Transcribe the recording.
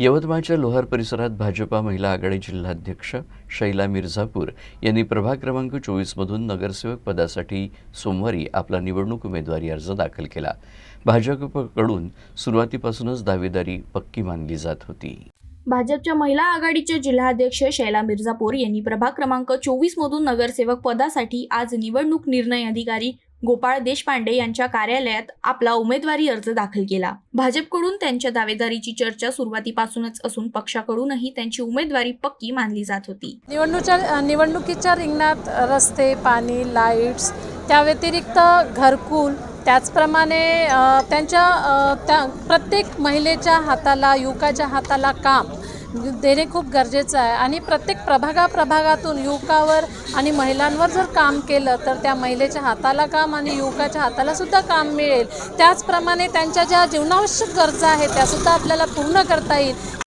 यवतमाळच्या लोहार परिसरात भाजपा महिला आघाडी जिल्हाध्यक्ष शैला मिर्झापूर यांनी प्रभाग क्रमांक चोवीसमधून नगरसेवक पदासाठी सोमवारी आपला निवडणूक उमेदवारी अर्ज दाखल केला. भाजपकडून सुरुवातीपासूनच दावेदारी पक्की मानली जात होती. भाजपच्या महिला आघाडीच्या जिल्हाध्यक्ष शैला मिर्झापूर यांनी प्रभाग क्रमांक चोवीसमधून नगरसेवक पदासाठी आज निवडणूक निर्णय अधिकारी गोपाळ देशपांडे यांच्या कार्यालयात आपला उमेदवारी अर्ज दाखल केला. भाजपकडून त्यांच्या दावेदारीची चर्चा सुरुवातीपासूनच असून पक्षाकडूनही त्यांची उमेदवारी पक्की मानली जात होती. निवडणुकीच्या निवडणुकीच्या रिंगणात रस्ते पाणी लाईट्स त्या व्यतिरिक्त घरकुल त्याचप्रमाणे त्यांच्या त्या प्रत्येक महिलेच्या हाताला युवकाच्या हाताला काम म्हणजे देणे खूप गरजेचं आहे. आणि प्रत्येक प्रभागा प्रभागातून युवकावर आणि महिलांवर जर काम केलं तर त्या महिलेच्या हाताला काम आणि युवकाच्या हातालासुद्धा काम मिळेल. त्याचप्रमाणे त्यांच्या ज्या जीवनावश्यक गरजा आहेत त्यासुद्धा आपल्याला पूर्ण करता येईल.